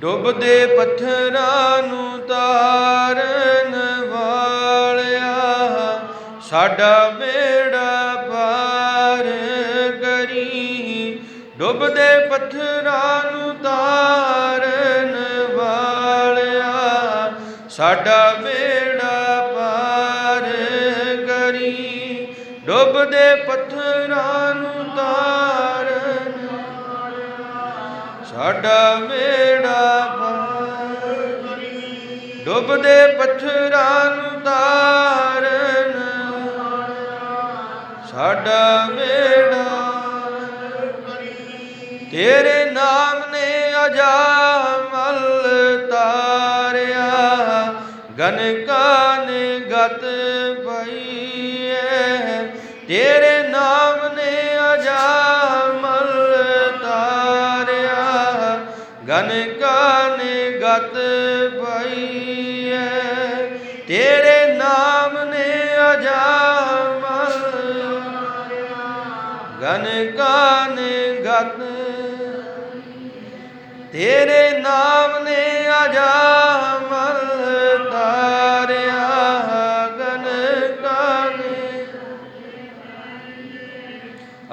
ਡੁੱਬਦੇ ਪੱਥਰਾਂ ਨੂੰ ਤਾਰਨ ਵਾਲਿਆ, ਸਾਡਾ ਬੇੜਾ ਪਾਰ ਕਰੀ। ਡੁੱਬਦੇ ਪੱਥਰਾਂ ਨੂੰ ਤਾਰਨ ਵਾਲਿਆ, ਸਾਡਾ ਬੇੜਾ ਪਾਰ ਕਰੀ। ਡੁੱਬਦੇ ਪੱਥਰਾਂ ਨੂੰ ਤਾਰ ਸਾਡਾ ਮੇੜਾ ਪਾਰ ਡੁੱਬਦੇ ਪੱਥਰਾਂ ਨੂੰ ਤਾਰਨ। ਸਾਡਾ ਮੇੜਾ ਤੇਰੇ ਨਾਮ ਨੇ ਅਜਾਮਲ ਤਾਰਿਆ। ਗਨਕਾਂ ਨੇ ਗਤ ਪਈ ਤੇਰੇ ਨਾਮ ਨੇ ਅਜਾਮਲ ਗਨਕਾਂ ਨੇ ਗਤ ਪਈ ਐ ਤੇਰੇ ਨਾਮ ਨੇ ਅਜਾਮਲ। ਗਨਕਾਂ ਨੇ ਗਤ ਤੇਰੇ ਨਾਮ ਨੇ ਅਜਾਮਲ, ਤਾਰਿਆ ਗਨਕਾਂ ਨੇ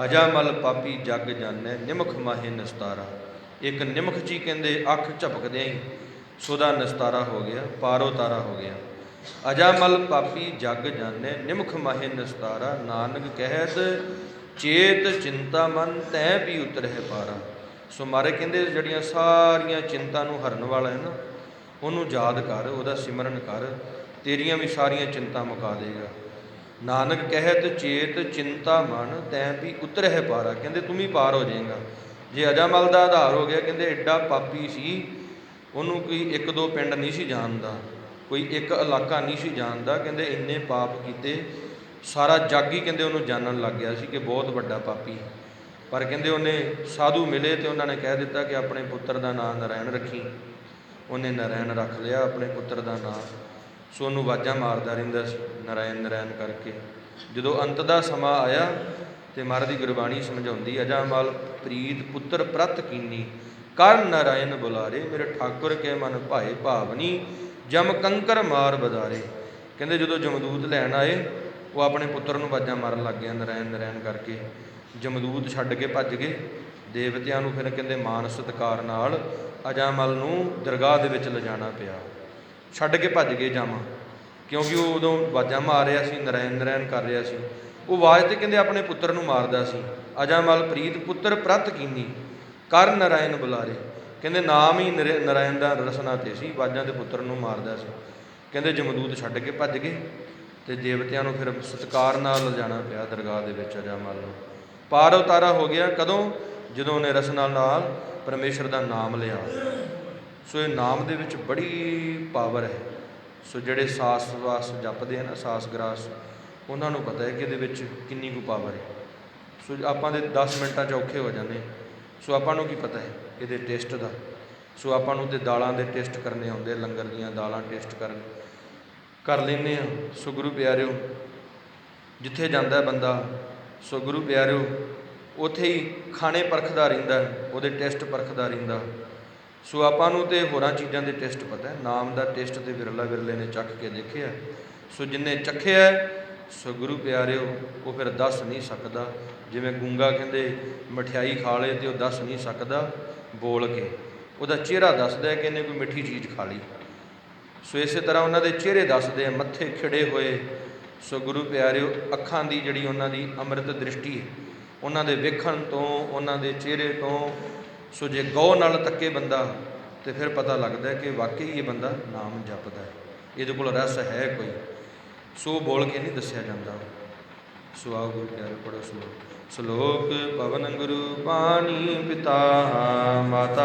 ਅਜਾਮਲ ਪਾਪੀ ਜਗ ਜਾਣੈ, ਨਿਮਖ ਮਾਹੇ ਨਸਤਾਰਾ। ਇੱਕ ਨਿਮਖ ਜੀ ਕਹਿੰਦੇ, ਅੱਖ ਝਪਕਦਿਆਂ ਹੀ ਸੁਦਾ ਨਸਤਾਰਾ ਹੋ ਗਿਆ, ਪਾਰੋ ਤਾਰਾ ਹੋ ਗਿਆ। ਅਜਾਮਲ ਪਾਪੀ ਜਗ ਜਾਣੈ, ਨਿਮਖ ਮਾਹੇ ਨਸਤਾਰਾ। ਨਾਨਕ ਕਹਿਤ, ਚੇਤ ਚਿੰਤਾ ਮਨ, ਤੈ ਵੀ ਉਤਰਹਿ ਪਾਰਾ। ਸੋ ਮਾਰੇ ਕਹਿੰਦੇ, ਜਿਹੜੀਆਂ ਸਾਰੀਆਂ ਚਿੰਤਾ ਨੂੰ ਹਰਨ ਵਾਲਾ ਹੈ ਨਾ, ਉਹਨੂੰ ਯਾਦ ਕਰ, ਉਹਦਾ ਸਿਮਰਨ ਕਰ, ਤੇਰੀਆਂ ਵੀ ਸਾਰੀਆਂ ਚਿੰਤਾ ਮੁਕਾ ਦੇਗਾ। ਨਾਨਕ ਕਹਿਤ, ਚੇਤ ਚਿੰਤਾ ਮਨ, ਤੈ ਵੀ ਉਤਰਹਿ ਪਾਰਾ। ਕਹਿੰਦੇ, ਤੂੰ ਵੀ ਪਾਰ ਹੋ ਜਾਏਗਾ। ਜੇ ਅਜਾਮਲ ਦਾ ਆਧਾਰ ਹੋ ਗਿਆ, ਕਹਿੰਦੇ ਐਡਾ ਪਾਪੀ ਸੀ, ਉਹਨੂੰ ਕੋਈ ਇੱਕ ਦੋ ਪਿੰਡ ਨਹੀਂ ਸੀ ਜਾਣਦਾ, ਕੋਈ ਇੱਕ ਇਲਾਕਾ ਨਹੀਂ ਸੀ ਜਾਣਦਾ, ਕਹਿੰਦੇ ਇੰਨੇ ਪਾਪ ਕੀਤੇ, ਸਾਰਾ ਜੱਗ ਹੀ ਕਹਿੰਦੇ ਉਹਨੂੰ ਜਾਣਨ ਲੱਗ ਗਿਆ ਸੀ ਕਿ ਬਹੁਤ ਵੱਡਾ ਪਾਪੀ ਪਰ ਕਹਿੰਦੇ ਉਹਨੇ ਸਾਧੂ ਮਿਲੇ ਤੇ ਉਹਨਾਂ ਨੇ ਕਹਿ ਦਿੱਤਾ ਕਿ ਆਪਣੇ ਪੁੱਤਰ ਦਾ ਨਾਮ ਨਰਾਇਣ ਰੱਖੀ। ਉਹਨੇ ਨਰਾਇਣ ਰੱਖ ਲਿਆ ਆਪਣੇ ਪੁੱਤਰ ਦਾ ਨਾਮ ਸੋ ਉਹਨੂੰ ਵਾਜਾਂ ਮਾਰਦਾ ਰਹਿੰਦਾ ਸੀ ਨਰਾਇਣ ਨਰਾਇਣ ਕਰਕੇ। ਜਦੋਂ ਅੰਤ ਦਾ ਸਮਾਂ ਆਇਆ ਤੇ ਮਹਾਰਾਜ ਦੀ ਗੁਰਬਾਣੀ ਸਮਝਾਉਂਦੀ ਅਜਾਮਲ ਪ੍ਰੀਤ ਪੁੱਤਰ ਪ੍ਰਤ ਕੀਨੀ, ਕਰ ਨਰਾਇਣ ਬੁਲਾਰੇ, ਮੇਰੇ ਠਾਕੁਰ ਕੇ ਮਨ ਭਾਏ ਭਾਵਨੀ, ਜਮ ਕੰਕਰ ਮਾਰ ਬਦਾਰੇ। ਕਹਿੰਦੇ ਜਦੋਂ ਜਮਦੂਤ ਲੈਣ ਆਏ, ਉਹ ਆਪਣੇ ਪੁੱਤਰ ਨੂੰ ਵਾਜਾਂ ਮਾਰਨ ਲੱਗ ਗਿਆ ਨਰਾਇਣ ਨਰਾਇਣ ਕਰਕੇ। ਜਮਦੂਤ ਛੱਡ ਕੇ ਭੱਜ ਗਏ। ਦੇਵਤਿਆਂ ਨੂੰ ਫਿਰ ਕਹਿੰਦੇ ਮਾਨ ਸਤਕਾਰ ਨਾਲ ਅਜਾਮਲ ਨੂੰ ਦਰਗਾਹ ਦੇ ਵਿੱਚ ਲਿਜਾਣਾ ਪਿਆ। ਛੱਡ ਕੇ ਭੱਜ ਗਏ ਜਾਮਾ ਕਿਉਂਕਿ ਉਹ ਉਦੋਂ ਬਾਜਾਂ ਮਾਰ ਰਿਹਾ ਸੀ, ਨਰਾਇਣ ਨਰਾਇਣ ਕਰ ਰਿਹਾ ਸੀ। ਉਹ ਆਵਾਜ਼ ਤੇ ਕਹਿੰਦੇ ਆਪਣੇ ਪੁੱਤਰ ਨੂੰ ਮਾਰਦਾ ਸੀ। ਅਜਾਮਲ ਪ੍ਰੀਤ ਪੁੱਤਰ ਪ੍ਰਤ ਕੀਨੀ, ਕਰ ਨਰਾਇਣ ਬੁਲਾਰੇ। ਕਹਿੰਦੇ ਨਾਮ ਹੀ ਨਰ- ਨਰਾਇਣ ਦਾ ਰਸਨਾ ਤੇ ਸੀ ਵਾਜਾਂ ਦੇ ਪੁੱਤਰ ਨੂੰ ਮਾਰਦਾ ਸੀ। ਕਹਿੰਦੇ ਜਮਦੂਤ ਛੱਡ ਕੇ ਭੱਜ ਗਏ ਤੇ ਦੇਵਤਿਆਂ ਨੂੰ ਫਿਰ ਸਤਕਾਰ ਨਾਲ ਲਿਜਾਣਾ ਪਿਆ ਦਰਗਾਹ ਦੇ ਵਿੱਚ ਅਜਾਮਲ ਨੂੰ। ਪਾਰ ਉਤਾਰਾ ਹੋ ਗਿਆ। ਕਦੋਂ? ਜਦੋਂ ਉਹਨੇ ਰਸਨਾ ਨਾਲ ਪਰਮੇਸ਼ਰ ਦਾ ਨਾਮ ਲਿਆ। ਸੋ ਇਹ ਨਾਮ ਦੇ ਵਿੱਚ ਬੜੀ ਪਾਵਰ ਹੈ। ਸੋ ਜਿਹੜੇ ਸਾਸ ਵਾਸ ਜਪਦੇ ਹਨ ਸਾਸ ਗਰਾਸ ਉਹਨਾਂ ਨੂੰ ਪਤਾ ਹੈ ਕਿ ਇਹਦੇ ਵਿੱਚ ਕਿੰਨੀ ਕੁ ਪਾਵਰ ਹੈ। ਸੋ ਆਪਾਂ ਦੇ 10 ਮਿੰਟਾਂ 'ਚ ਔਖੇ ਹੋ ਜਾਂਦੇ ਸੋ ਆਪਾਂ ਨੂੰ ਕੀ ਪਤਾ ਹੈ? ਇਹਦੇ ਟੇਸਟ ਦਾ। ਸੋ ਆਪਾਂ ਨੂੰ ਤੇ ਦਾਲਾਂ ਦੇ ਟੇਸਟ ਕਰਨੇ ਆਉਂਦੇ ਲੰਗਰ ਦੀਆਂ ਦਾਲਾਂ ਟੇਸਟ ਕਰਨ। ਕਰ ਲੈਨੇ ਆ ਸੋ ਗੁਰੂ ਪਿਆਰਿਓ ਜਿੱਥੇ ਜਾਂਦਾ ਬੰਦਾ ਸੋ ਗੁਰੂ ਪਿਆਰਿਓ ਉਥੇ ਹੀ ਖਾਣੇ ਪਰਖਦਾ ਰਹਿੰਦਾ ਉਹਦੇ ਟੈਸਟ ਪਰਖਦਾ ਰਹਿੰਦਾ। ਸੋ ਆਪਾਂ ਨੂੰ ਤੇ ਹੋਰਾਂ ਚੀਜ਼ਾਂ ਦੇ ਟੈਸਟ ਪਤਾ ਹੈ। ਨਾਮ ਦਾ ਟੈਸਟ ਤੇ ਵਿਰਲਾ ਵਿਰਲੇ ਨੇ ਚੱਕ ਕੇ ਦੇਖਿਆ। ਸੋ ਜਿੰਨੇ ਚੱਖਿਆ ਹੈ, ਸੋ ਗੁਰੂ ਪਿਆਰਿਓ, ਉਹ ਫਿਰ ਦੱਸ ਨਹੀਂ ਸਕਦਾ। ਜਿਵੇਂ ਗੂੰਗਾ ਕਹਿੰਦੇ, ਮਠਿਆਈ ਖਾ ਲੇ ਤੇ ਉਹ ਦੱਸ ਨਹੀਂ ਸਕਦਾ, ਬੋਲ ਕੇ। ਉਹਦਾ ਚਿਹਰਾ ਦੱਸਦਾ ਕਿ ਇਹਨੇ ਕੋਈ ਮਿੱਠੀ ਚੀਜ਼ ਖਾ ਲਈ। ਸੋ ਇਸੇ ਤਰ੍ਹਾਂ ਉਹਨਾਂ ਦੇ ਚਿਹਰੇ ਦੱਸਦੇ ਆ, ਮੱਥੇ ਖਿੜੇ ਹੋਏ। ਸੋ ਗੁਰੂ ਪਿਆਰਿਓ, ਅੱਖਾਂ ਦੀ ਜਿਹੜੀ ਉਹਨਾਂ ਦੀ ਅੰਮ੍ਰਿਤ ਦ੍ਰਿਸ਼ਟੀ ਹੈ, ਉਹਨਾਂ ਦੇ ਵੇਖਣ ਤੋਂ, ਉਹਨਾਂ ਦੇ ਚਿਹਰੇ ਤੋਂ, ਸੋ ਜੇ ਗੌ ਨਾਲ ਤੱਕੇ ਬੰਦਾ, ਤੇ ਫਿਰ ਪਤਾ ਲੱਗਦਾ ਕਿ ਵਾਕਈ ਇਹ ਬੰਦਾ ਨਾਮ ਜਪਦਾ ਹੈ। ਇਹਦੇ ਕੋਲ ਰਸ ਹੈ ਕੋਈ। ਸੋ ਬੋਲ ਕੇ ਨਹੀਂ ਦੱਸਿਆ ਜਾਂਦਾ। ਸੋ ਆਓ ਗੁਰੂ ਪਿਆਰੇ ਪੜੋ ਸਲੋਕ ਸ਼ਲੋਕ ਪਵਨ ਗੁਰੂ ਪਾਣੀ ਪਿਤਾ ਮਾਤਾ